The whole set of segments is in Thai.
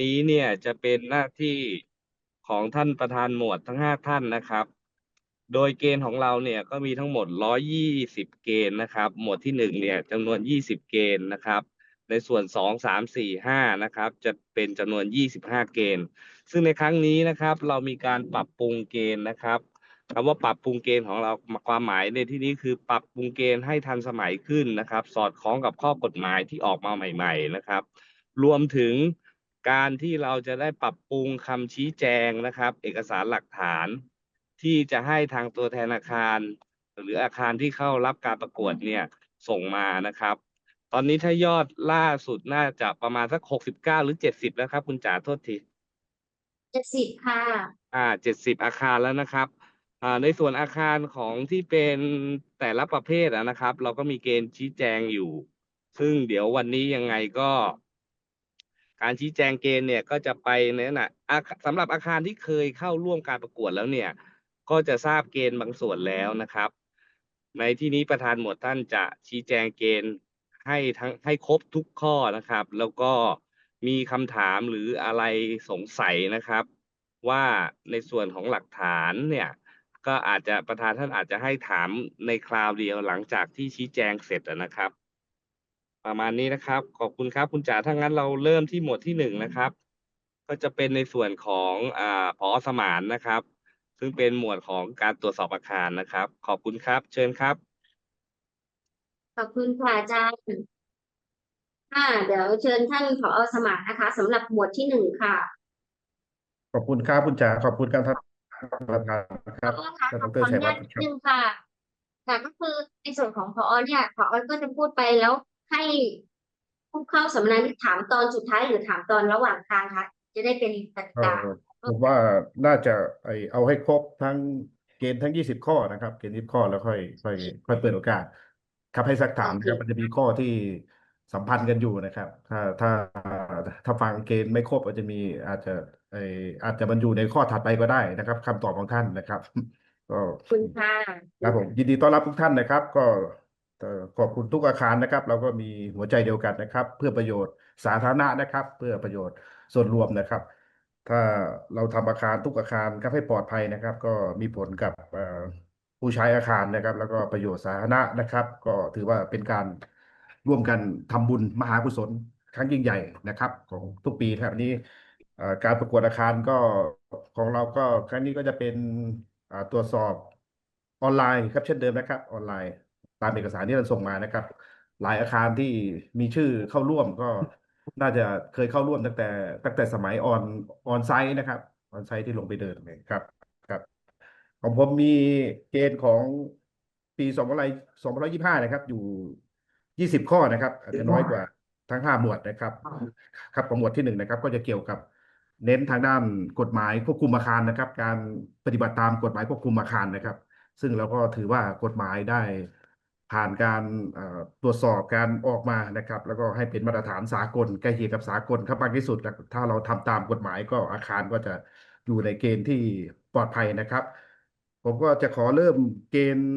นี้เนี่ยจะเป็นหน้าที่ของท่านประธานหมวดทั้งห้าท่านนะครับ โดยเกณฑ์ของเราเนี่ยก็มีทั้งหมด 120 เกณฑ์นะครับ หมวดที่หนึ่งเนี่ยจำนวน 20 เกณฑ์นะครับ ในส่วน 2 3 4 5นะครับจะเป็นจำนวน 25 เกณฑ์ ซึ่งในครั้งนี้นะครับ เรามีการปรับปรุงเกณฑ์นะครับคำว่าปรับปรุงเกณฑ์ของเราความหมายในที่นี้คือปรับปรุงเกณฑ์ให้ทันสมัยขึ้นนะครับ สอดคล้องกับข้อกฎหมายที่ออกมาใหม่ ๆ นะครับ รวมถึง การที่เราจะได้ปรับปรุงคำชี้แจงนะครับ เอกสารหลักฐาน ที่จะให้ทางตัวแทนอาคาร หรืออาคารที่เข้ารับการประกวดเนี่ยส่งมานะครับ ตอนนี้ถ้ายอดล่าสุดน่าจะประมาณสักหกสิบเก้าหรือเจ็ดสิบแล้วครับ คุณจ๋าโทษทีเจ็ดสิบค่ะอ่าเจ็ดสิบอาคารแล้วนะครับอ่าในส่วนอาคารของที่เป็นแต่ละประเภทอะนะครับ เราก็มีเกณฑ์ชี้แจงอยู่ ซึ่งเดี๋ยววันนี้ยังไงก็ การชี้แจงเกณฑ์เนี่ยก็จะไปในนั้นะสำหรับอาคารที่เคยเข้าร่วมการประกวดแล้วเนี่ย ก็จะทราบเกณฑ์บางส่วนแล้วนะครับ ในที่นี้ประธานหมวดท่านจะชี้แจงเกณฑ์ให้ทั้งให้ครบทุกข้อนะครับ แล้วก็มีคำถามหรืออะไรสงสัยนะครับ ว่าในส่วนของหลักฐานเนี่ยก็อาจจะประธานท่านอาจจะให้ถามในคราวเดียวหลังจากที่ชี้แจงเสร็จนะครับ ประมาณนี้นะครับ ขอบคุณครับคุณจ๋าถ้างั้นเราเริ่มที่หมวดที่หนึ่งนะครับ ก็จะเป็นในส่วนของอ่าพอสมานนะครับ ซึ่งเป็นหมวดของการตรวจสอบอาคารนะครับ ขอบคุณครับ เชิญครับ ขอบคุณค่ะอาจารย์ค่ะเดี๋ยวเชิญท่านผอสมานนะคะสำหรับหมวดที่หนึ่งค่ะขอบคุณครับคุณจ๋าขอบคุณครับท่านประธานครับผอค่ะท่านขดอรขออชันุยวัญาฒตน์นิดครับ นึงค่ะค่ะก็คือในส่วนของผอเนี่ยผอก็จะพูดไปแล้ว ให้ผู้เข้าสัมมนานี่ถามตอนสุดท้ายหรือถามตอนระหว่างทางคะจะได้เป็นกติเอ่กาอผมว่าน่าจะไอเอาให้ครบทั้งเกณฑ์ทั้งยี่สิบข้อนะครับ เกณฑ์ยี่สิบข้อแล้วค่อยค่อยค่อยเปิดโอกาส ครับให้สักถามนะครับโอเคมันจะมีข้อที่สัมพันธ์กันอยู่นะครับ ถ้าถ้าถ้าฟังเกณฑ์ไม่ครบอาจจะมีอาจจะไออาจจะมันอยู่ในข้อถัดไปก็ได้นะครับคำตอบของท่านนะครับ ก็ขอบคุณค่ะครับผมยินดีต้อนรับทุกท่านนะครับ ก็เอ่อ ขอบคุณทุกอาคารนะครับ เราก็มีหัวใจเดียวกันนะครับ เพื่อประโยชน์สาธารณะนะครับ เพื่อประโยชน์ส่วนรวมนะครับ ถ้าเราทำอาคารทุกอาคารครับให้ปลอดภัยนะครับ ก็มีผลกับผู้ใช้อาคารนะครับ แล้วก็ประโยชน์สาธารณะนะครับ ก็ถือว่าเป็นการร่วมกันทำบุญมหากุศลครั้งยิ่งใหญ่นะครับ ของทุกปีครับนี้การประกวดอาคารก็ของเราก็ครั้งนี้ก็จะเป็นตรวจสอบออนไลน์ครับเช่นเดิมนะครับออนไลน์ ตามเอกสารที่เราส่งมานะครับ หลายอาคารที่มีชื่อเข้าร่วมก็น่าจะเคยเข้าร่วมตั้งแต่ ตั้งแต่สมัยออนออนไซต์นะครับออนไซต์ที่ลงไปเดินเลยครับครับ ของผมมีเกณฑ์ของปีสองพันสองพันยี่ห้านะครับ อยู่ยี่สิบข้อนะครับ อาจจะน้อยกว่าทั้งห้าหมวดนะครับ ครับของหมวดที่หนึ่งนะครับ ก็จะเกี่ยวกับเน้นทางด้านกฎหมายควบคุมอาคารนะครับ การปฏิบัติตามกฎหมายควบคุมอาคารนะครับ ซึ่งเราก็ถือว่ากฎหมายได้ ผ่านการตรวจสอบการออกมานะครับ แล้วก็ให้เป็นมาตรฐานสากลใกล้เคียงกับสากลครับมากที่สุด ถ้าเราทำตามกฎหมายก็อาคารก็จะอยู่ในเกณฑ์ที่ปลอดภัยนะครับ ผมก็จะขอเริ่มเกณฑ์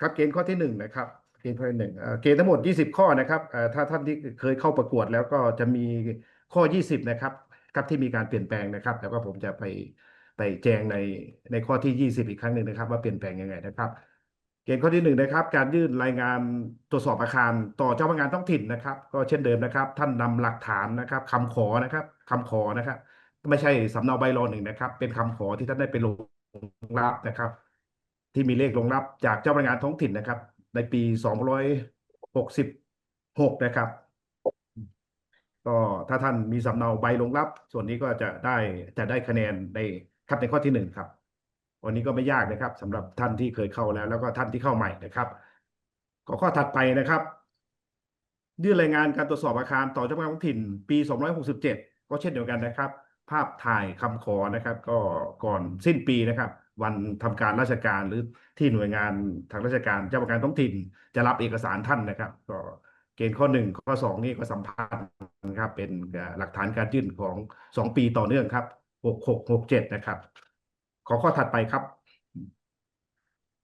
ครับเกณฑ์ข้อที่หนึ่งนะครับเกณฑ์ข้อที่หนึ่งเกณฑ์ทั้งหมด 20 ข้อนะครับถ้าท่านที่เคยเข้าประกวดแล้วก็จะมีข้อ 20 นะครับครับที่มีการเปลี่ยนแปลงนะครับ แล้วก็ผมจะไปไปแจงในในข้อที่ 20 อีกครั้งหนึ่งนะครับ ว่าเปลี่ยนแปลงยังไงนะครับ เกณฑ์ข้อที่หนึ่งนะครับ การยื่นรายงานตรวจสอบอาคาร ต่อเจ้าพนักงานท้องถิ่นนะครับ ก็เช่นเดิมนะครับ ท่านนำหลักฐานนะครับคำขอนะครับคำขอนะครับ ไม่ใช่สำเนาใบรอหนึ่งนะครับ เป็นคำขอที่ท่านได้ไปลงรับนะครับ ที่มีเลขลงรับจากเจ้าพนักงานท้องถิ่นนะครับ ในปี2566นะครับ ก็ถ้าท่านมีสำเนาใบลงรับ ส่วนนี้ก็จะได้จะได้คะแนนในครับในข้อที่หนึ่งครับ วันนี้ก็ไม่ยากนะครับสำหรับท่านที่เคยเข้าแล้ว แล้วก็ท่านที่เข้าใหม่นะครับก็ข้อถัดไปนะครับ ยื่นรายงานการตรวจสอบอาคารต่อเจ้าพนักงานท้องถิ่น ปี 267 ก็เช่นเดียวกันนะครับ ภาพถ่ายคำขอนะครับ ก็ก่อนสิ้นปีนะครับ วันทำการราชการหรือที่หน่วยงานทางราชการเจ้าพนักงานท้องถิ่น จะรับเอกสารท่านนะครับ ก็เกณฑ์ข้อหนึ่งข้อสองนี่ก็สัมพันธ์นะครับ เป็นหลักฐานการยื่นของสองปีต่อเนื่องครับหกหกหกเจ็ดนะครับ ขอข้อถัดไปครับ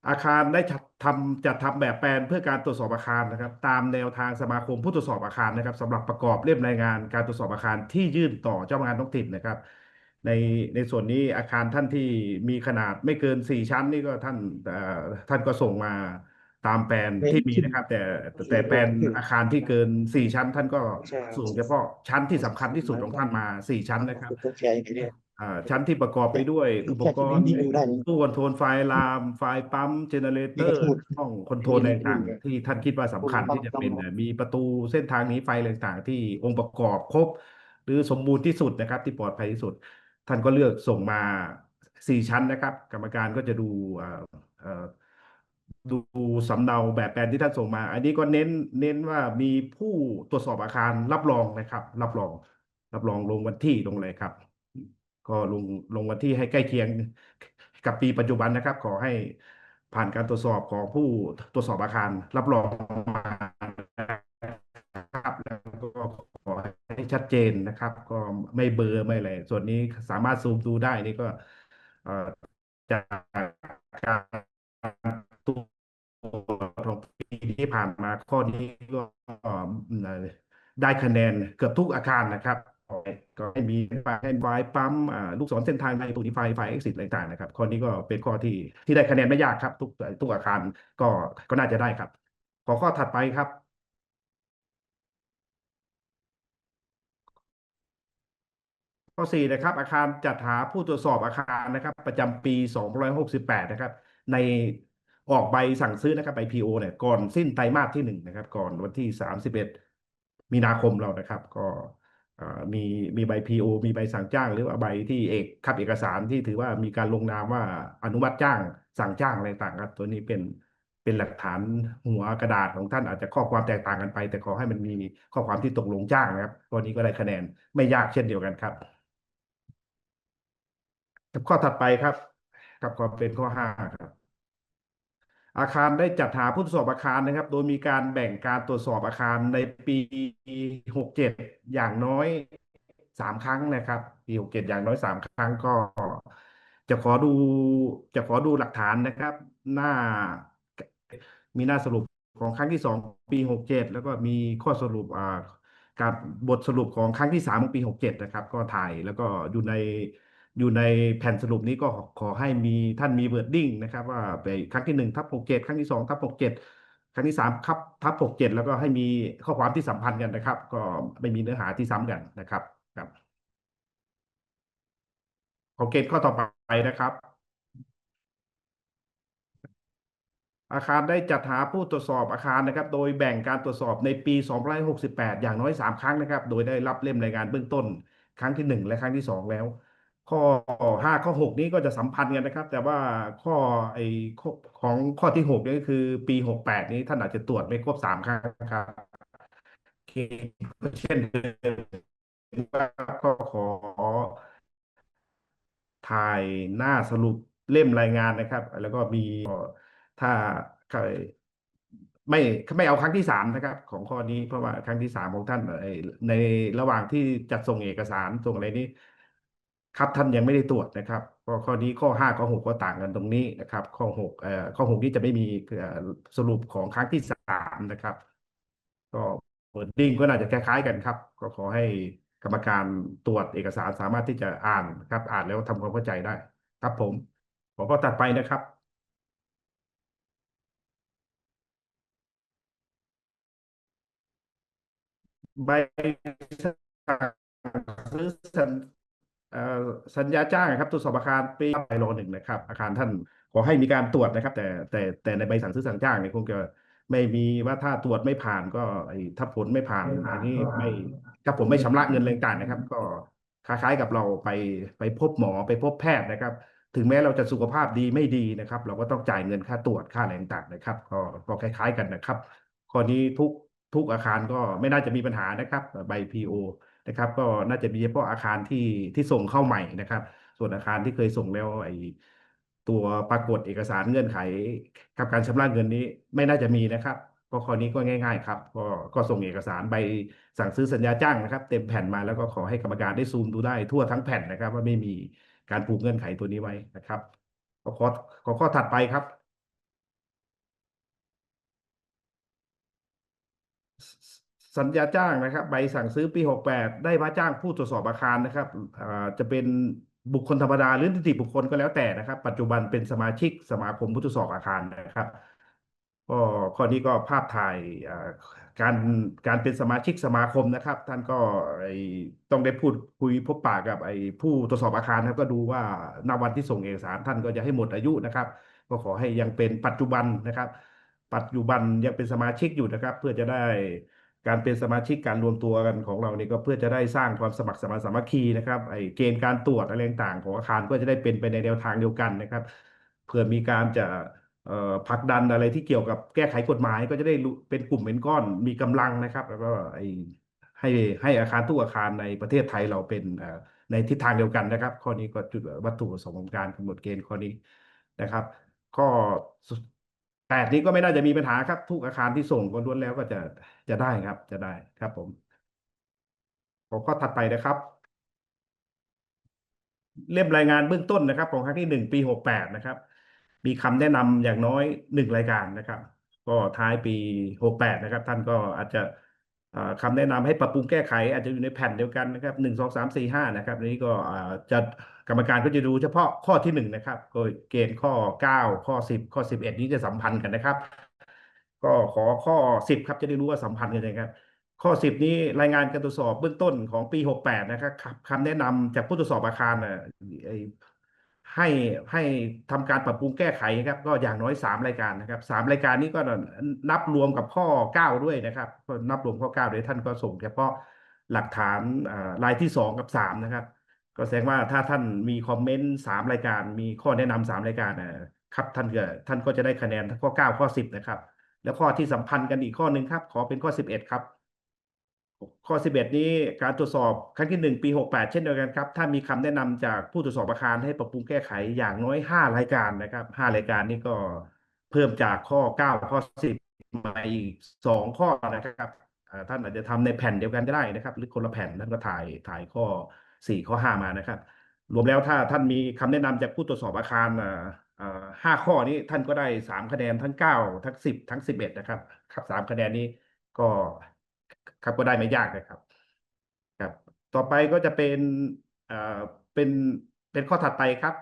อาคารได้จัดทำจัดทำแบบแปลนเพื่อการตรวจสอบอาคารนะครับ ตามแนวทางสมาคมผู้ตรวจสอบอาคารนะครับสำหรับประกอบเล่มรายงานการตรวจสอบอาคารที่ยื่นต่อเจ้าพนักงานท้องถิ่นนะครับ ในในส่วนนี้อาคารท่านที่มีขนาดไม่เกินสี่ชั้นนี่ก็ท่านเอ่อท่านก็ส่งมาตามแปลนที่มีนะครับ แต่แต่แปลนอาคารที่เกินสี่ชั้น ท่านก็ส่งเฉพาะชั้นที่สำคัญที่สุดของท่านมาสี่ชั้นนะครับต้ องแชร์อย่างนี้อ่าชั้นที่ประกอบไปด้วยอุปกรณ์แค่ที่ดูได้นี่ตู้คอนโทรลไฟลาม ไฟปั๊มเจเนเรเตอร์นี่ก็พูดห้องคอนโทรลอะไรต่างๆที่ท่านคิดว่าสำคัญต้องที่จะเป็นต้องมีประตูเส้นทางหนี้ไฟอะไรต่างๆ ที่องค์ประกอบครบ หรือสมบูรณ์ที่สุดนะครับ ที่ปลอดภัยที่สุด ท่านก็เลือกส่งมาสี่ชั้นนะครับ กรรมการก็จะดูเอ่อเอ่อดูสำเนาแบบแปลนที่ท่านส่งมา อันนี้ก็เน้นเน้นว่ามีผู้ตรวจสอบอาคารรับรองนะครับ รับรอง รับรองลงวันที่ลงเลยครับ ก็ลงลงวันที่ให้ใกล้เคียงกับปีปัจจุบันนะครับ ขอให้ผ่านการตรวจสอบของผู้ตรวจสอบอาคาร รับรองมาครับแล้วก็ขอให้ชัดเจนนะครับ ก็ไม่เบลอไม่อะไรส่วนนี้สามารถซูมดูได้นี่ก็จากการตรวจของปีที่ผ่านมาข้อนี้ก็ได้คะแนนเกือบทุกอาคารนะครับ ก็ให้มีไฟให้ไฟปั๊มลูกศรเส้นทางในตูดีไฟไฟเอ็กซิสอะไรต่างๆนะครับ ข้อนี้ก็เป็นข้อที่ที่ได้คะแนนไม่ยากครับ ทุกทุกอาคารก็ก็น่าจะได้ครับ ขอข้อถัดไปครับข้อ4นะครับอาคารจัดหาผู้ตรวจสอบอาคารนะครับ ประจำปี2568 นะครับ ในออกใบสั่งซื้อนะครับใบ PO เนี่ยก่อนสิ้นไตรมาสที่หนึ่งนะครับ ก่อนวันที่ 31 มีนาคมเรานะครับ ก็ มีมีใบ PO มีใบสั่งจ้าง หรือว่าใบที่เอกคับเอกสารที่ถือว่ามีการลงนามว่าอนุมัติจ้างสั่งจ้างอะไรต่างครับตัวนี้เป็นเป็นหลักฐานหัวกระดาษของท่านอาจจะข้อความแตกต่างกันไป แต่ขอให้มันมีข้อความที่ตกลงจ้างนะครับตัวนี้ก็ได้คะแนนไม่ยากเช่นเดียวกันครับกับข้อถัดไปครับกับข้อเป็นข้อห้าครับ อาคารได้จัดหาผู้ตรวจสอบอาคารนะครับ โดยมีการแบ่งการตรวจสอบอาคารในปีหกเจ็ดอย่างน้อยสามครั้งนะครับ ปีหกเจ็ดอย่างน้อยสามครั้งก็ จะขอดูจะขอดูหลักฐานนะครับ หน้ามีหน้าสรุปของครั้งที่สองปีหกเจ็ดแล้วก็มีข้อสรุปอ่าการบทสรุปของครั้งที่สามของปีหกเจ็ดนะครับ ก็ถ่ายแล้วก็อยู่ใน อยู่ในแผ่นสรุปนี้ก็ขอให้มีท่านมีเวิร์ดดิ้งนะครับว่าไปครั้งที่หนึ่งทับหกเจ็ดครั้งที่สองทับหกเจ็ดครั้งที่สามครับทับหกเจ็ดแล้วก็ให้มีข้อความที่สัมพันธ์กันนะครับ ก็ไม่มีเนื้อหาที่ซ้ำกันนะครับครับขอเกณฑ์ข้อต่อไปนะครับ อาคารได้จัดหาผู้ตรวจสอบอาคารนะครับ โดยแบ่งการตรวจสอบในปี2568 อย่างน้อย 3 ครั้งนะครับ โดยได้รับเล่มรายงานเบื้องต้น ครั้งที่ 1 และครั้งที่ 2 แล้ว ข้อ5ข้อ6นี้ก็จะสัมพันธ์กันนะครับ แต่ว่าข้อไอ้ข้อของข้อที่6นี่ก็คือปี68นี้ท่านอาจจะตรวจไม่ครบ3ครั้งครับเช่นเดิมก็ขอถ่ายหน้าสรุปเล่มรายงานนะครับ แล้วก็มีถ้าใครไม่ไม่เอาครั้งที่สามนะครับ ของข้อนี้เพราะว่าครั้งที่สามของท่านในระหว่างที่จัดส่งเอกสารส่งอะไรนี้ ครับท่านยังไม่ได้ตรวจนะครับข้อข้อนี้ข้อห้าข้อหกก็ต่างกันตรงนี้นะครับ ข้อหกเอ่อข้อหกนี้จะไม่มีสรุปของครั้งที่สามนะครับ ก็เปิดดิ้งก็น่าจะคล้ายๆกันครับ ก็ขอให้กรรมการตรวจเอกสารสามารถที่จะอ่านครับ อ่านแล้วทำความเข้าใจได้ ครับผมผมก็ตัดไปนะครับใบสั่งซื้อ สัญเอ่อสัญญาจ้างครับตรวจสอบอาคารปีไปรอหนึ่งนะครับ อาคารท่านขอให้มีการตรวจนะครับ แต่แต่แต่ในใบสั่งซื้อสั่งจ้างเนี่ยคงจะไม่มีว่าถ้าตรวจไม่ผ่านก็ไอ้ถ้าผลไม่ผ่านอันนี้ไม่ถ้าผมไม่ชำระเงินอะไรต่างๆนะครับ ก็คล้ายๆกับเราไปไปพบหมอไปพบแพทย์นะครับ ถึงแม้เราจะสุขภาพดีไม่ดีนะครับ เราก็ต้องจ่ายเงินค่าตรวจค่าอะไรต่างๆนะครับ ก็ก็คล้าย ๆกันนะครับข้อนี้ทุกทุกอาคารก็ไม่น่าจะมีปัญหานะครับใบ PO นะครับ ก็น่าจะมีเฉพาะอาคารที่ที่ส่งเข้าใหม่นะครับ ส่วนอาคารที่เคยส่งแล้วไอ้ตัวปรากฏเอกสารเงื่อนไขกับการชำระเงินนี้ไม่น่าจะมีนะครับก็ข้อนี้ก็ง่าย ๆ ครับ ก็ก็ส่งเอกสารใบสั่งซื้อสัญญาจ้างนะครับ เต็มแผ่นมาแล้วก็ขอให้กรรมการได้ซูมดูได้ทั่วทั้งแผ่นนะครับ ว่าไม่มีการผูกเงื่อนไขตัวนี้ไว้นะครับขอขอขอข้อถัดไปครับ สัญญาจ้างนะครับ ใบสั่งซื้อปี 68 ได้มาจ้างผู้ตรวจสอบอาคารนะครับจะเป็นบุคคลธรรมดาหรือนิติบุคคลก็แล้วแต่นะครับ ปัจจุบันเป็นสมาชิกสมาคมผู้ตรวจสอบอาคารนะครับก็ข้อนี้ก็ภาพถ่ายการการเป็นสมาชิกสมาคมนะครับ ท่านก็ต้องได้พูดคุยพบปะกับไอผู้ตรวจสอบอาคารครับก็ดูว่าณวันที่ส่งเอกสารท่านก็จะให้หมดอายุนะครับ ก็ขอให้ยังเป็นปัจจุบันนะครับ ปัจจุบันยังเป็นสมาชิกอยู่นะครับ เพื่อจะได้ การเป็นสมาชิกการรวมตัวกันของเราเนี่ยก็เพื่อจะได้สร้างความสมัครสมานสามัคคีนะครับไอเกณฑ์การตรวจอะไรต่างๆของอาคารก็จะได้เป็นไปในแนวทางเดียวกันนะครับ เพื่อมีการจะผลักดันอะไรที่เกี่ยวกับแก้ไขกฎหมายก็จะได้เป็นกลุ่มเป็นก้อนมีกำลังนะครับ แล้วก็ไอให้ให้อาคารทุกอาคารในประเทศไทยเราเป็นในทิศทางเดียวกันนะครับ ข้อนี้ก็จุดวัตถุประสงค์ของการกำหนดเกณฑ์ข้อนี้นะครับ ข้อ แปดนี้ก็ไม่น่าจะมีปัญหาครับ ทุกอาคารที่ส่งก็ล้วนแล้วก็จะจะได้ครับ จะได้ครับผมขอข้อถัดไปนะครับ เล่มรายงานเบื้องต้นนะครับ ของครั้งที่หนึ่งปีหกแปดนะครับ มีคำแนะนำอย่างน้อยหนึ่งรายการนะครับ ก็ท้ายปีหกแปดนะครับ ท่านก็อาจจะอ่าคำแนะนำให้ปรับปรุงแก้ไข อาจจะอยู่ในแผ่นเดียวกันนะครับหนึ่งสองสามสี่ห้านะครับนี้ก็จะ กรรมการก็จะดูเฉพาะข้อที่หนึ่งนะครับโดยเกณฑ์ข้อเก้าข้อสิบข้อสิบเอ็ดนี้จะสัมพันธ์กันนะครับ ก็ขอข้อสิบครับจะได้รู้ว่าสัมพันธ์กันยังไงครับ ข้อสิบนี้รายงานการตรวจสอบเบื้องต้นของปีหกแปดนะครับคำแนะนำจากผู้ตรวจสอบอาคารนะให้ให้ทำการปรับปรุงแก้ไขนะครับ ก็อย่างน้อยสามรายการนะครับสามรายการนี้ก็นับรวมกับข้อเก้าด้วยนะครับนับรวมข้อเก้าโดยท่านก็ส่งเฉพาะหลักฐานรายที่สองกับสามนะครับ ก็แสดงว่าถ้าท่านมีคอมเมนต์สามรายการ มีข้อแนะนำสามรายการนะครับท่านก็ท่านก็จะได้คะแนนข้อเก้าข้อสิบนะครับ แล้วข้อที่สัมพันธ์กันอีกข้อหนึ่งครับ ขอเป็นข้อสิบเอ็ดครับ ข้อ11นี้การตรวจสอบครั้งที่1ปี68เช่นเดียวกันครับ ถ้ามีคำแนะนำจากผู้ตรวจสอบอาคารให้ปรับปรุงแก้ไขอย่างน้อย5รายการนะครับ5รายการนี้ก็เพิ่มจากข้อ9ข้อ10มาอีก2ข้อนะครับท่านอาจจะทำในแผ่นเดียวกันก็ได้นะครับ หรือคนละแผ่นท่านก็ถ่ายถ่ายข้อ 4ข้อ5มานะครับ รวมแล้วถ้าท่านมีคำแนะนำจากผู้ตรวจสอบอาคารห้าข้อนี้ท่านก็ได้3คะแนนทั้ง9ทั้ง10ทั้ง11นะครับ ครับ3คะแนนนี้ก็ครับก็ได้ไม่ยากนะครับ ครับ ต่อไปก็จะเป็นเอ่อเป็นเป็นข้อถัดไปครับ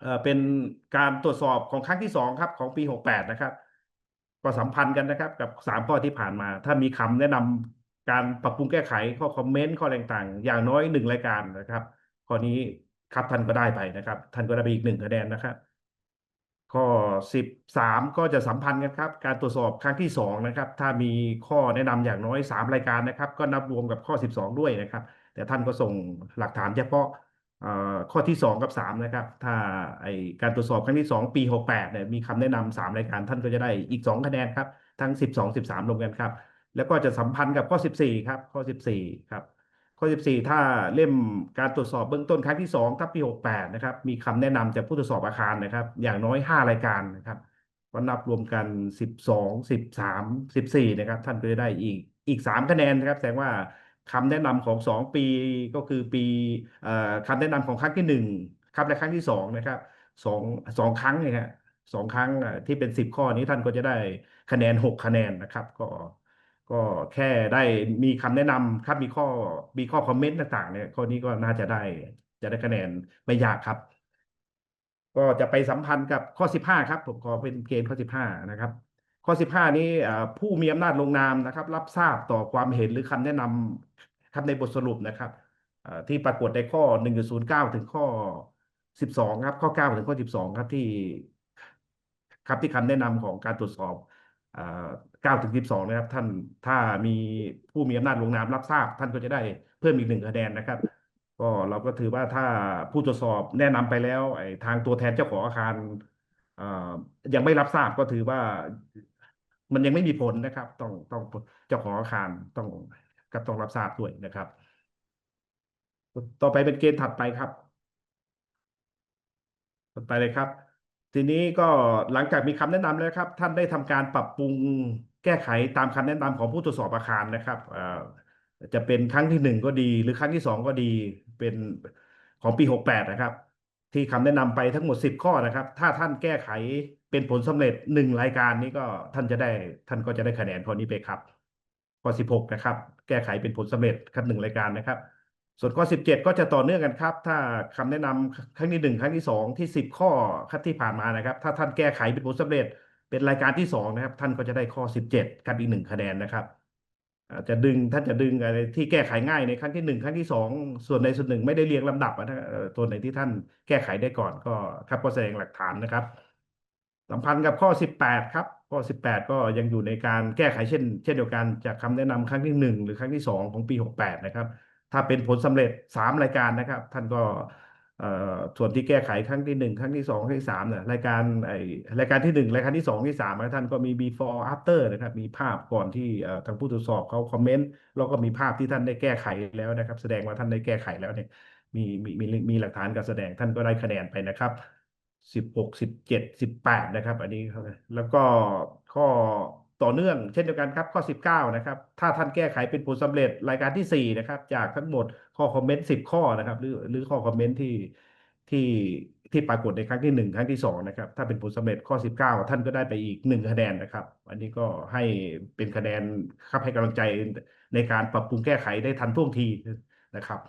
เอ่อเป็นการตรวจสอบของครั้งที่สองครับ ของปีหกแปดนะครับ ก็สัมพันธ์กันนะครับ กับสามข้อที่ผ่านมา ถ้ามีคำแนะนำ การปรับปรุงแก้ไขข้อคอมเมนต์ข้ออะไรต่างอย่างน้อยหนึ่งรายการนะครับ ข้อนี้ครับท่านก็ได้ไปนะครับ ท่านก็ได้ไปอีกหนึ่งคะแนนนะครับ ข้อสิบสามก็จะสัมพันธ์กันครับ การตรวจสอบครั้งที่สองนะครับ ถ้ามีข้อแนะนำอย่างน้อยสามรายการนะครับ ก็นับรวมกับข้อสิบสองด้วยนะครับ แต่ท่านก็ส่งหลักฐานเฉพาะข้อที่สองกับสามนะครับ ถ้าไอการตรวจสอบครั้งที่สองปีหกแปดเนี่ยมีคำแนะนำสามรายการท่านก็จะได้อีกสองคะแนนครับ ทั้งสิบสองสิบสามรวมกันครับ แล้วก็จะสัมพันธ์กับข้อสิบสี่ครับ ข้อสิบสี่ครับ ข้อ 14 ถ้าเล่มการตรวจสอบเบื้องต้นครั้งที่2ทับปี 68 นะครับ มีคำแนะนำจากผู้ตรวจสอบอาคารนะครับ อย่างน้อย 5 รายการนะครับก็นับรวมกัน 12 13 14 นะครับ ท่านก็จะได้อีกอีก 3 คะแนนนะครับแสดงว่าคำแนะนำของ 2 ปีก็คือปีอ่อคำแนะนำของครั้งที่ 1 ครับและครั้งที่ 2 นะครับสองสองครั้งเนี่ยฮะสองครั้งที่เป็น 10 ข้อนี้ท่านก็จะได้คะแนน 6 คะแนนนะครับ ก็ ก็แค่ได้มีคำแนะนำครับมีข้อมีข้อคอมเมนต์ต่างๆ เนี่ยข้อนี้ก็น่าจะได้จะได้คะแนนไม่ยากครับ ก็จะไปสัมพันธ์กับข้อ 15 ครับผมขอเป็นเกณฑ์ข้อ 15 นะครับ ข้อ 15 นี้ผู้มีอำนาจลงนามนะครับ รับทราบต่อความเห็นหรือคำแนะนำครับในบทสรุปนะครับที่ปรากฏในข้อ 1.09 ถึงข้อ 12 ครับ ข้อ 9 ถึงข้อ 12 ครับที่ ครับที่คำแนะนำของการตรวจสอบ 9ถึง12นะครับท่านถ้ามีผู้มีอำนาจลงนามรับทราบ ท่านก็จะได้เพิ่มอีกหนึ่งคะแนนนะครับ ก็เราก็ถือว่าถ้าผู้ตรวจสอบแนะนำไปแล้วทางตัวแทนเจ้าของอาคารยังไม่รับทราบก็ถือว่ามันยังไม่มีผลนะครับ ต้องต้องเจ้าของอาคารต้องก็ต้องรับทราบด้วยนะครับ ต่อไปเป็นเกณฑ์ถัดไปครับต่อไปเลยครับ ทีนี้ก็หลังจากมีคำแนะนำแล้วครับ ท่านได้ทำการปรับปรุงแก้ไขตามคำแนะนำของผู้ตรวจสอบอาคารนะครับเอ่อจะเป็นครั้งที่หนึ่งก็ดี หรือครั้งที่สองก็ดีเป็นของปีหกแปดนะครับ ที่คำแนะนำไปทั้งหมดสิบข้อนะครับ ถ้าท่านแก้ไขเป็นผลสำเร็จหนึ่งรายการนี้ก็ท่านจะได้ท่านก็จะได้คะแนนข้อนี้ไปครับข้อ16นะครับ แก้ไขเป็นผลสำเร็จครับหนึ่งรายการนะครับ ส่วนข้อ 17 ก็จะต่อเนื่องกันครับ ถ้าคำแนะนำครั้งที่หนึ่งครั้งที่สองที่ 10 ข้อครับที่ผ่านมานะครับ ถ้าท่านแก้ไขเป็นผลสำเร็จเป็นรายการที่สองนะครับ ท่านก็จะได้ข้อ 17ครับอีกหนึ่งคะแนนนะครับอาจจะดึงท่านจะดึงอะไรที่แก้ไขง่ายในครั้งที่หนึ่งครั้งที่สองส่วนใดส่วนหนึ่งไม่ได้เรียงลำดับนะตัวไหนที่ท่านแก้ไขได้ก่อนก็ครับก็แสดงหลักฐานนะครับสัมพันธ์กับข้อ 18 ครับ ข้อ 18 ก็ยังอยู่ในการแก้ไขเช่น เช่นเดียวกันจากคำแนะนำครั้งที่ 1 หรือครั้งที่ 2 ของปี 68 นะครับ ถ้าเป็นผลสำเร็จ 3 รายการนะครับ ท่านก็ส่วนที่แก้ไขครั้งที่ 1 ครั้งที่ 2 ครั้งที่3เนี่ยรายการไอรายการที่ 1 รายการที่ 2 ที่3นะท่านก็มี before after นะครับ มีภาพก่อนที่ทางผู้ตรวจสอบเขาคอมเมนต์แล้วก็มีภาพที่ท่านได้แก้ไขแล้วนะครับ แสดงว่าท่านได้แก้ไขแล้วเนี่ยมีมีมีมีหลักฐานการแสดงท่านก็ได้คะแนนไปนะครับสิบหกสิบเจ็ดสิบแปดนะครับ อันนี้แล้วก็ข้อ ต่อเนื่องเช่นเดียวกันครับข้อสิบเก้านะครับ ถ้าท่านแก้ไขเป็นผลสำเร็จรายการที่สี่นะครับ จากทั้งหมดข้อคอมเมนต์สิบข้อนะครับ หรือหรือข้อคอมเมนต์ที่ที่ที่ปรากฏในครั้งที่หนึ่งครั้งที่สองนะครับ ถ้าเป็นผลสำเร็จข้อสิบเก้าท่านก็ได้ไปอีกหนึ่งคะแนนนะครับ อันนี้ก็ให้เป็นคะแนนครับให้กำลังใจในการปรับปรุงแก้ไขได้ทันท่วงทีนะครับ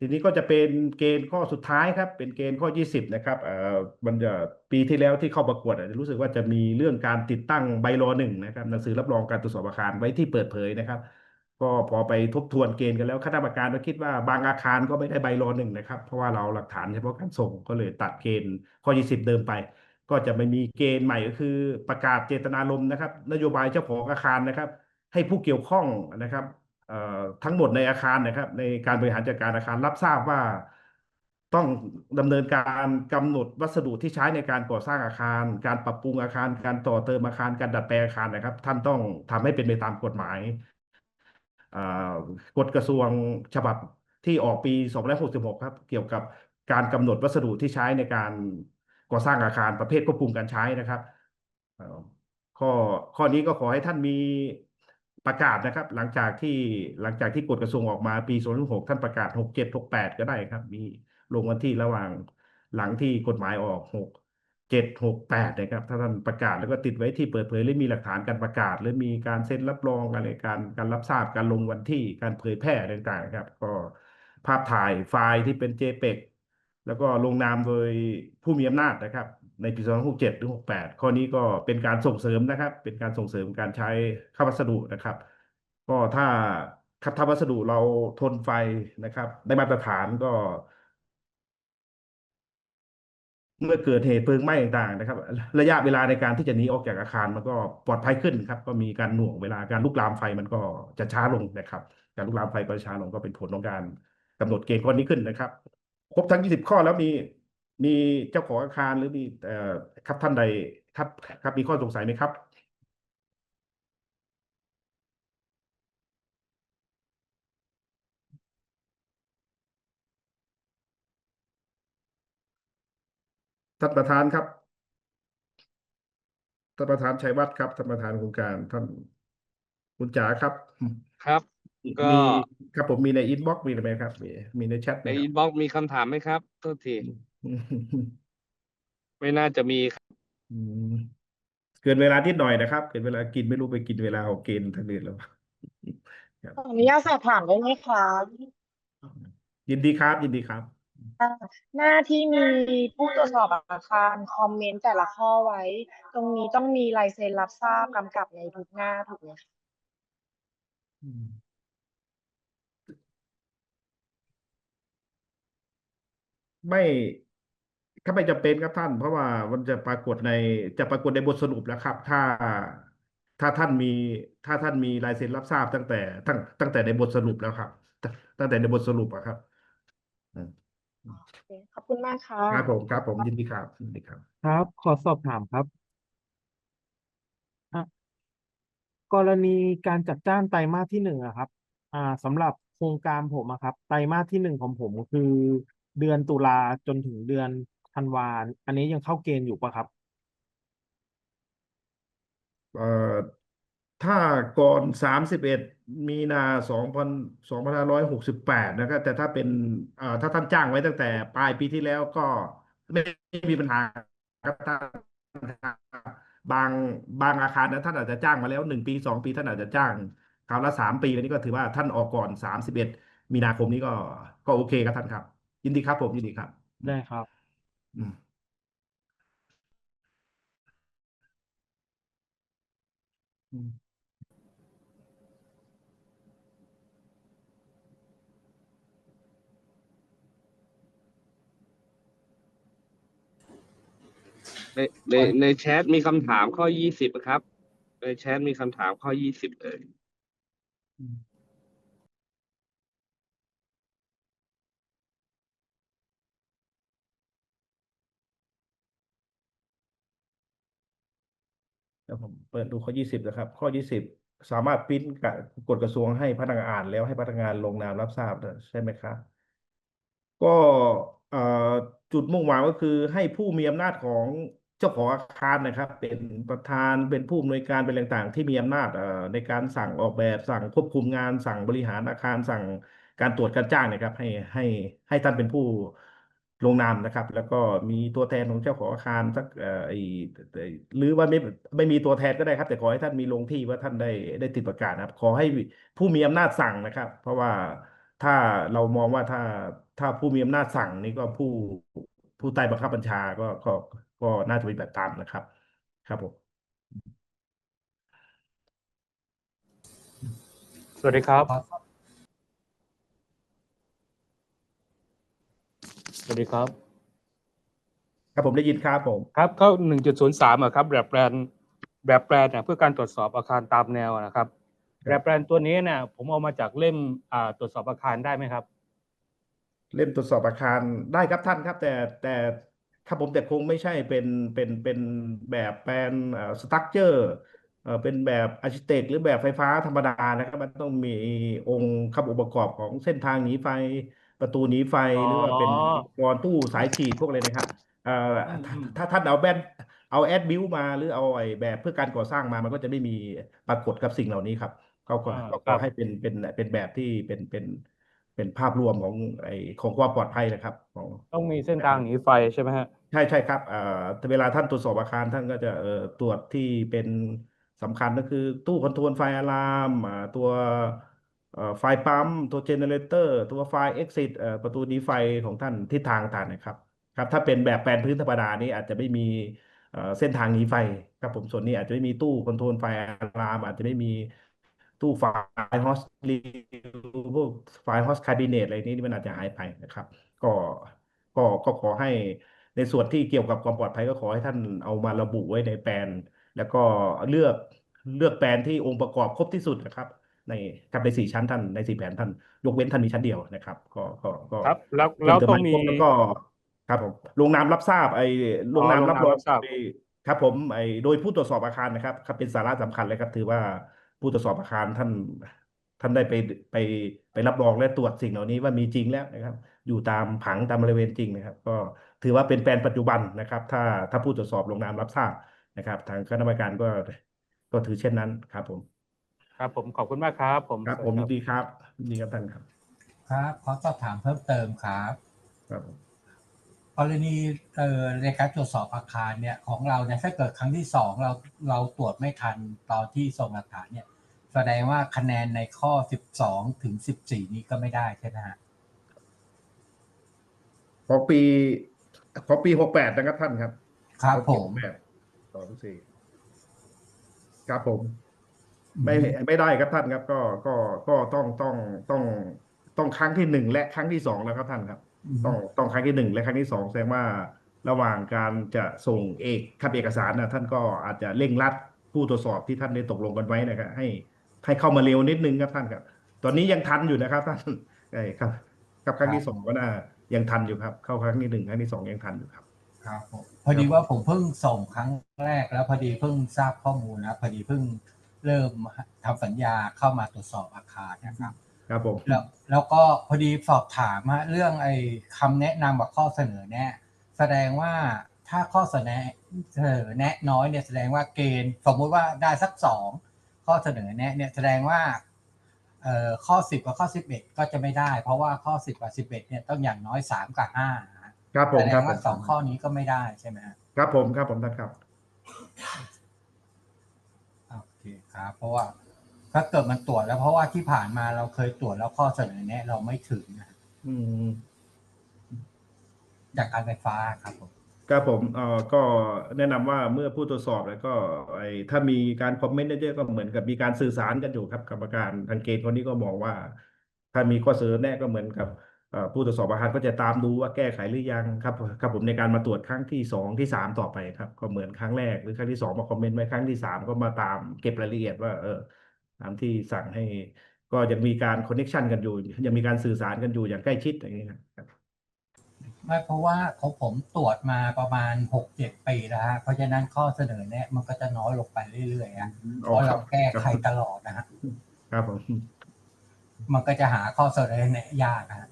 ทีนี้ก็จะเป็นเกณฑ์ข้อสุดท้ายครับ เป็นเกณฑ์ข้อ 20 นะครับเอ่อมันจะปีที่แล้วที่เข้าประกวดอาจจะรู้สึกว่าจะมีเรื่องการติดตั้งใบรอหนึ่งนะครับหนังสือรับรองการตรวจสอบอาคารไว้ที่เปิดเผยนะครับ ก็พอไปทบทวนเกณฑ์กันแล้วคณะกรรมการก็คิดว่าบางอาคารก็ไม่ได้ใบรอหนึ่งนะครับ เพราะว่าเราหลักฐานเฉพาะการส่งก็เลยตัดเกณฑ์ข้อ 20 เดิมไป ก็จะไม่มีเกณฑ์ใหม่ก็คือประกาศเจตนารมณ์นะครับ นโยบายเจ้าของอาคารนะครับ ให้ผู้เกี่ยวข้องนะครับ ทั้งหมดในอาคารนะครับ ในการบริหารจัดการอาคารรับทราบว่าต้องดำเนินการกำหนดวัสดุที่ใช้ในการก่อสร้างอาคาร การปรับปรุงอาคาร การต่อเติมอาคาร การดัดแปลงอาคารนะครับ ท่านต้องทำให้เป็นไปตามกฎหมายกฎกระทรวงฉบับที่ออกปี 2566 ครับ เกี่ยวกับการกำหนดวัสดุที่ใช้ในการก่อสร้างอาคารประเภทควบคุมการใช้นะครับข้อข้อนี้ก็ขอให้ท่านมี ประกาศนะครับ หลังจากที่หลังจากที่กฎกระทรวงออกมาปี2006ท่านประกาศ 67 68 ก็ได้ครับ มีลงวันที่ระหว่างหลังที่กฎหมายออก 6 7 6 8นะครับถ้าท่านประกาศแล้วก็ติดไว้ที่เปิดเผยหรือมีหลักฐานการประกาศ หรือมีการเซ็นรับรองอะไรการการรับทราบการลงวันที่การเผยแพร่ต่างๆครับ ก็ภาพถ่ายไฟล์ที่เป็น JPEG แล้วก็ลงนามโดยผู้มีอำนาจนะครับ ในปี2567ถึง68 ข้อนี้ก็เป็นการส่งเสริมนะครับ เป็นการส่งเสริมการใช้ค่าวัสดุนะครับ ก็ถ้าคัดทำวัสดุเราทนไฟนะครับ ได้มาตรฐานก็ เมื่อเกิดเหตุเพลิงไหม้ต่างๆนะครับ ระยะเวลาในการที่จะหนีออกจากอาคารมันก็ปลอดภัยขึ้นครับ ก็มีการหน่วงเวลาการลุกลามไฟมันก็จะช้าลงนะครับ การลุกลามไฟก็ช้าลงก็เป็นผลของการกำหนดเกณฑ์ข้อนี้ขึ้นนะครับ ครบทั้ง 20 ข้อแล้วมี มีเจ้าของอาคารหรือมีเอ่อครับท่านใดครับครับมีข้อสงสัยไหมครับ ท่านประธานครับท่านประธานชัยวัฒน์ครับท่านประธานโครงการท่านคุณจ๋าครับครับ ก็ มีครับผมมีในอินบ็อกซ์มีไหมครับ มีมีในแชทไหในมคอิรับนบ็อกซ์มีคำถามไหมครับโทษที ไม่น่าจะมีครับอืมเกินเวลานิดหน่อยนะครับ เกินเวลากินไม่รู้ไปกินเวลาของเกณฑ์ทางอื่นแล้วครับขออนุญาตสอบถามได้ไหมคะยินดีครับ ยินดีครับอ่าหน้าที่มีผู้ตรวจสอบอาคารคอมเมนต์แต่ละข้อไว้ ตรงนี้ต้องมีลายเซ็นรับทราบกำกับในทุกหน้าถูกไหมคะไม่ ถ้าไม่จำเป็นครับท่าน เพราะว่ามันจะปรากฏในจะปรากฏในบทสรุปแล้วครับ ถ้าถ้าท่านมีถ้าท่านมีลายเซ็นรับทราบตั้งแต่ตั้งตั้งแต่ในบทสรุปแล้วครับ ตั้งตั้งแต่ในบทสรุปอะครับอืมโอเคขอบคุณมากค่ะ ครับผมครับผมยินดีครับยินดีครับ ครับ ขอสอบถามครับอะกรณีการจัดจ้างไตรมาสที่หนึ่งอะครับ อ่าสำหรับโครงการผมอะครับ ไตรมาสที่หนึ่งของผมคือเดือนตุลาจนถึงเดือน ธันวาอันนี้ยังเข้าเกณฑ์อยู่ปะครับ เอ่อถ้าก่อนสามสิบเอ็ดมีนาสองพันสองพันห้าร้อยหกสิบแปดนะครับแต่ถ้าเป็นเอ่อถ้าท่านจ้างไว้ตั้งแต่ปลายปีที่แล้วก็ไม่ไม่มีปัญหาครับท่านบางบางอาคารนะท่านอาจจะจ้างมาแล้วหนึ่งปีสองปีท่านอาจจะจ้างคราวละสามปีแล้วนี่ก็ถือว่าท่านออกก่อนสามสิบเอ็ดมีนาคมนี้ก็ก็โอเคครับท่านครับ ยินดีครับผมยินดีครับ ได้ครับอืมอืม ในในในแชทมีคำถามข้อยี่สิบครับ ในแชทมีคำถามข้อยี่สิบเอ่ยเดี๋ยวผมเปิดดูข้อยี่สิบนะครับ ข้อยี่สิบสามารถปริ้นกับกฎกระทรวงให้พนักงานอ่านแล้วให้พนักงานลงนามรับทราบใช่ไหมครับก็จุดมุ่งหมายก็คือให้ผู้มีอำนาจของเจ้าของอาคารนะครับ เป็นประธานเป็นผู้อำนวยการเป็นต่างๆ ที่มีอำนาจในการสั่งออกแบบสั่งควบคุมงาน สั่งบริหารอาคารสั่งการตรวจการจ้างนะครับ ให้ให้ให้ท่านเป็นผู้ ลงนามนะครับ แล้วก็มีตัวแทนของเจ้าของอาคารสักเอ่อไอ้หรือว่าไม่ไม่มีตัวแทนก็ได้ครับ แต่ขอให้ท่านมีลงที่ว่าท่านได้ได้ติดประกาศนะครับ ขอให้ผู้มีอำนาจสั่งนะครับ เพราะว่าถ้าเรามองว่าถ้าถ้าผู้มีอำนาจสั่งนี่ก็ผู้ผู้ใต้บังคับบัญชาก็ก็ก็น่าจะเปฏิบัติตามนะครับ ครับผมสวัสดีครับ สวัสดีครับ ครับผมได้ยินครับผม ครับเข้าหนึ่งจุดศูนย์สามอะครับ แบบแปลนแบบแปลนเนี่ยเพื่อการตรวจสอบอาคารตามแนวอะนะครับ แบบแปลนตัวนี้เนี่ยผมเอามาจากเล่มอ่าตรวจสอบอาคารได้ไหมครับ เล่มตรวจสอบอาคารได้ครับท่านครับ แต่แต่ครับผมแต่คงไม่ใช่เป็นเป็นเป็นแบบแปลนสตั๊กเจอร์เอ่อเป็นแบบอาร์ชิเทคหรือแบบไฟฟ้าธรรมดานะครับ มันต้องมีองค์คำองค์ประกอบของเส้นทางหนีไฟ ประตูหนีไฟอ๋อ หรือว่าเป็นอุปกรณ์ตู้สายฉีดพวกอะไรนะครับเอ่ออืมถ้าอืมถ้าท่านเอาแบนเอาแอดบิวมาหรือเอาไอ้แบบเพื่อการก่อสร้างมามันก็จะไม่มีปรากฏกับสิ่งเหล่านี้ครับเขาก็อ่าก็ครัก็บให้เป็นเป็นเป็นแบบที่เป็นเป็นเป็นภาพรวมของไอ้ของความปลอดภัยนะครับ ของต้องมีเส้นทางหนีไฟใช่ไหมฮะ ใช่ใช่ครับเอ่อเวลาท่านตรวจสอบอาคารท่านก็จะเอ่อตรวจที่เป็นสำคัญก็คือตู้คอนโทรลไฟอะลามอ่าตัวเอ่อ ไฟปั๊มตัวเจเนเรเตอร์ตัวไฟเอ็กซิสเอ่อประตูหนีไฟของท่านทิศทางต่างนะครับครับ ถ้าเป็นแบบแปลนพื้นธรรมดานี้อาจจะไม่มีเอ่อเส้นทางหนีไฟครับผมส่วนนี้อาจจะไม่มีตู้คอนโทรลไฟอะลามอาจจะไม่มีตู้ไฟฮอสรีพวกไฟฮอสคาบิเนตอะไรนี้มันอาจจะหายไปนะครับ ก็ก็ก็ขอให้ในส่วนที่เกี่ยวกับความปลอดภัยก็ขอให้ท่านเอามาระบุไว้ในแปลน แล้วก็เลือกเลือกแปลนที่องค์ประกอบครบที่สุดนะครับ ในครับในสี่ชั้นท่านในสี่แผนท่านยกเว้นท่านมีชั้นเดียวนะครับ ก็ก็ก็ครับแล้วเพิ่แล้วเติต้องให้มีครบแล้วก็ครับผมลงนามรับทราบไอ้ลงนามอ๋อลงรับนามรองรับทราบโดยครับผมไอ้โดยผู้ตรวจสอบอาคารนะครับครับเป็นสาระสำคัญเลยครับ ถือว่าผู้ตรวจสอบอาคารท่านท่านได้ไปไปไปรับรองและตรวจสิ่งเหล่านี้ว่ามีจริงแล้วนะครับ อยู่ตามผังตามบริเวณจริงนะครับ ก็ถือว่าเป็นแปลนปัจจุบันนะครับ ถ้าถ้าผู้ตรวจสอบลงนามรับทราบนะครับ ทางคณะกรรมการก็ก็ถือเช่นนั้นครับผม ครับ ผมขอบคุณมากครับ ผมครับสผวัมสยิดีนดีครับยินดีครับท่านครับ ครับขอสอบถามเพิ่มเติมครับครับผมกรณีเอ่อในการตรวจสอบอาคารเนี่ยของเราเนี่ยถ้าเกิดครั้งที่สองเราเราตรวจไม่ทันตอนที่ส่งหลักฐานเนี่ย แสดงว่าคะแนนในข้อ 12 ถึง 14 นี้ก็ไม่ได้ใช่ไหมฮะของปีของปีหกแปดนะครับท่านครับ ครับผมแปดสองสี่ครับผม ไม่ไม่ได้ครับท่านครับ ก็ก็ก็ต้องต้องต้องต้องครั้งที่หนึ่งและครั้งที่สองแล้วครับท่านครับอืมต้องต้องครั้งที่หนึ่งและครั้งที่สองแสดงว่าระหว่างการจะส่งเอกคับเอกสารนะท่านก็อาจจะเร่งรัดผู้ตรวจสอบที่ท่านได้ตกลงกันไว้นะครับให้ให้เข้ามาเร็วนิดนึงครับท่านครับ ตอนนี้ยังทันอยู่นะครับท่านใช่ครับครับครั้งที่สองก็น่ายังทันอยู่ครับ เข้าครั้งที่หนึ่งครั้งที่สองยังทันอยู่ครับครับผมพอดีว่าผมเพิ่งส่งครั้งแรกแล้วพอดีเพิ่งทราบข้อมูลนะพอดีเพิ่ง เริ่มทำสัญญาเข้ามาตรวจสอบอาคารนะครับ ครับผมแล้วแล้วก็พอดีสอบถามฮะเรื่องไอ้คำแนะนำกับข้อเสนอแนะ แสดงว่าถ้าข้อเสนอเสนอแนะน้อยเนี่ยแสดงว่าเกณฑ์ สมมุติว่าได้สักสองข้อเสนอแนะเนี่ยแสดงว่าเอ่อข้อสิบกับข้อสิบเอ็ดก็จะไม่ได้ เพราะว่าข้อสิบกับสิบเอ็ดเนี่ยต้องอย่างน้อยสามกับห้าครับผมแสดครับงผว่ามสองข้อนี้ก็ไม่ได้ใช่ไหมฮะครับผมครับผมท่านครับโอ เคครับ เพราะว่าถ้าเกิดมันตรวจแล้วเพราะว่าที่ผ่านมาเราเคยตรวจแล้วข้อเสนอแนะ เราไม่ถึงนะอืมจากการไฟฟ้าครับผมครับผมเอ่อก็แนะนำว่าเมื่อผู้ตรวจสอบแล้วก็ไอ้ถ้ามีการคอมเมนต์เยอะๆก็เหมือนกับมีการสื่อสารกันอยู่ครับ กรรมการทางเกณฑ์คนนี้ก็มองว่า ถ้ามีข้อเสนอแนะก็เหมือนกับเอ่อ ผู้ตรวจสอบอาคารก็จะตามดูว่าแก้ไขหรือยังครับครับผมในการมาตรวจครั้งที่สองที่สามต่อไปครับก็เหมือนครั้งแรกหรือครั้งที่สองมาคอมเมนต์ไว้ครั้งที่สามก็มาตามเก็บรายละเอียดว่าเออตามที่สั่งให้ก็ยังมีการคอนเน็ชันกันอยู่ ยังมีการสื่อสารกันอยู่อย่างใกล้ชิดอย่างนี้ครับไม่เพราะว่าของผมตรวจมาประมาณหกเจ็ดปีแล้วฮะเพราะฉะนั้นข้อเสนอแนะมันก็จะน้อยลงไปเรื่อยๆฮะเพราะเราแก้ไขตลอดนะฮะครับผมมันก็จะหาข้อเสนอแนะยากนะ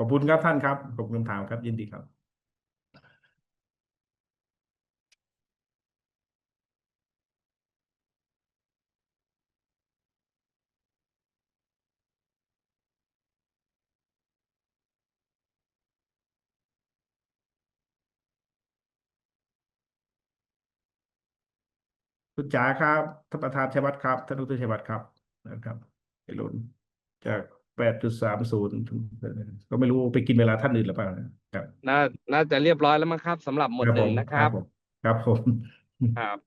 ขอบคุณครับท่านครับ ขอบคุณคำถามครับ ยินดีครับ คุณจ๋าครับท่านประธานชัยวัฒน์ครับท่านดรชัยวัฒน์ครับนะครับไอ้หลุนจาก แปดจุดสามศูนย์ก็ไม่รู้ไปกินเวลาท่านอื่นหรือเปล่านะครับน่าน่าจะเรียบร้อยแล้วมั้งครับสำหรับหมวดหนึ่งนะครับผมครับผมครับ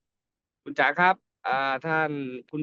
คุณจ๋าครับอ่าท่านคุณ